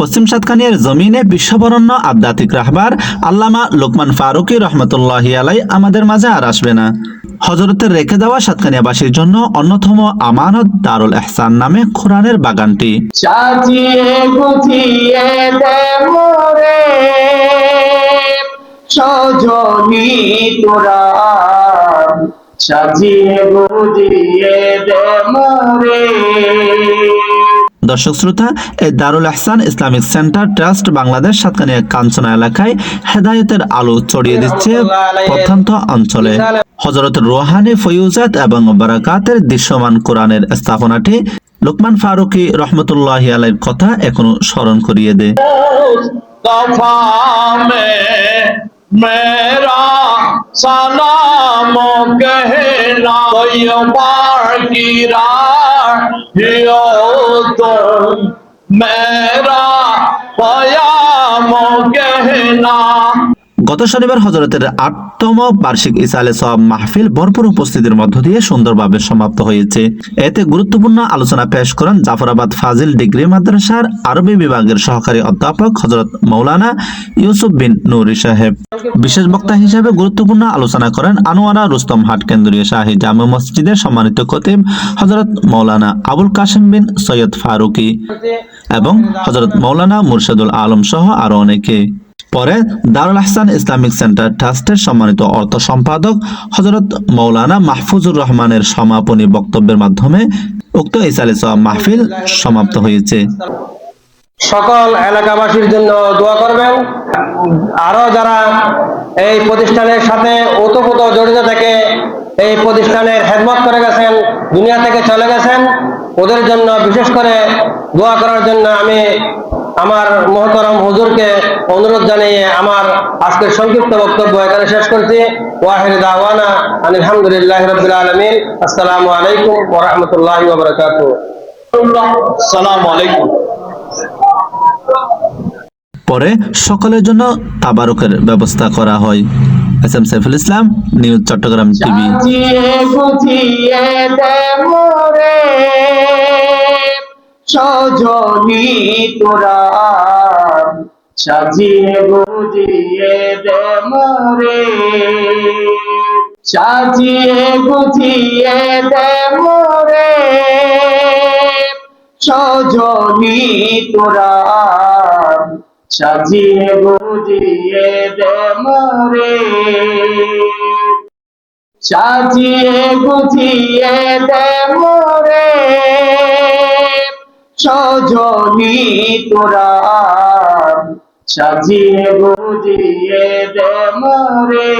পশ্চিম সাতকানিয়ার জমিনে বিশ্ববরণ্য আধ্যাত্মিক রাহবার আল্লামা লোকমান ফারুকি রহমতুল্লাহ আলাই আমাদের মাঝে আর আসবে না। হজরতের রেখে দেওয়া সাতকানিয়াবাসীর জন্য অন্যতম আমানত দারুল এহসান নামে কোরআনের বাগানটি। সজনি তোরা সাজিয়ে গুছিয়ে দে দর্শক শ্রোতা এই Darul Ehsan Islamic centre trust Bangladesh Satkania Kanchana এলাকায় হেদায়তের আলো ছড়িয়ে দিচ্ছে প্রত্যন্ত অঞ্চলে। হজরত রোহানি ফয়ুজাত এবং বারাকাতের দৃশ্যমান কোরআনের স্থাপনাটি লোকমান ফারুকি রহমতুল্লাহ আলাইর কথা এখনও স্মরণ করিয়ে দেয়। سلام کہنا بار کی راہ تو میرا پیام کہنا গত শনিবার হজরতের আটতম বার্ষিক ইসালে সব মাহফিল ভরপুর উপস্থিতির মধ্য দিয়ে সুন্দরভাবে সমাপ্ত হয়েছে। এতে গুরুত্বপূর্ণ আলোচনা পেশ করেন জাফরাবাদ ফাজিল ডিগ্রি মাদ্রাসার আরবি বিভাগের সহকারী অধ্যাপক হজরত মৌলানা ইউসুফ বিন নুরি সাহেব। বিশেষ বক্তা হিসেবে গুরুত্বপূর্ণ আলোচনা করেন আনোয়ারা রুস্তম হাট কেন্দ্রীয় শাহী জামে মসজিদের সম্মানিত খতিব হজরত মৌলানা আবুল কাসিম বিন সৈয়দ ফারুকি এবং হজরত মৌলানা মুর্শেদুল আলম সহ আরও অনেকে। পরে দারুল আহসান ইসলামিক সেন্টার ট্রাস্টের সম্মানিত অর্থ সম্পাদক হজরত মৌলানা মাহফুজুর রহমানের সমাপনী বক্তব্যের মাধ্যমে উক্ত ইসালে মাহফিল সমাপ্ত হয়েছে। সকল এলাকাবাসীর জন্য দোয়া করবেন। আরও যারা এই প্রতিষ্ঠানের সাথে ওতপ্রোত জড়িত থেকে এই প্রতিষ্ঠানের হেদমত করে গেছেন, দুনিয়া থেকে চলে গেছেন ওদের জন্য বিশেষ করে দোয়া করার জন্য আমি আমার মহতরম হুজুরকে অনুরোধ জানিয়ে আমার আজকের সংক্ষিপ্ত বক্তব্য এখানে শেষ করছি। ওয়াহিদ দাওয়ানা আলহামদুলিল্লাহ রবিল আলমিন। আসসালামু আলাইকুম ওরহমতুল্লাহ সালাম আলাইকুম। পরে সকলের জন্য তাবারকের ব্যবস্থা করা হয়। S M Saiful Islam news Chattogram TV. সজনি তোরা। সাজিয়ে গুছিয়ে দে মোরে। সাজিয়ে গুছিয়ে দে মোরে। সজনি তোরা। সাজিয়ে গুছিয়ে দে মোরে। সাজিয়ে গুছিয়ে দে মোরে সজনী তোরা। সাজিয়ে বুঝিয়ে দে মোরে।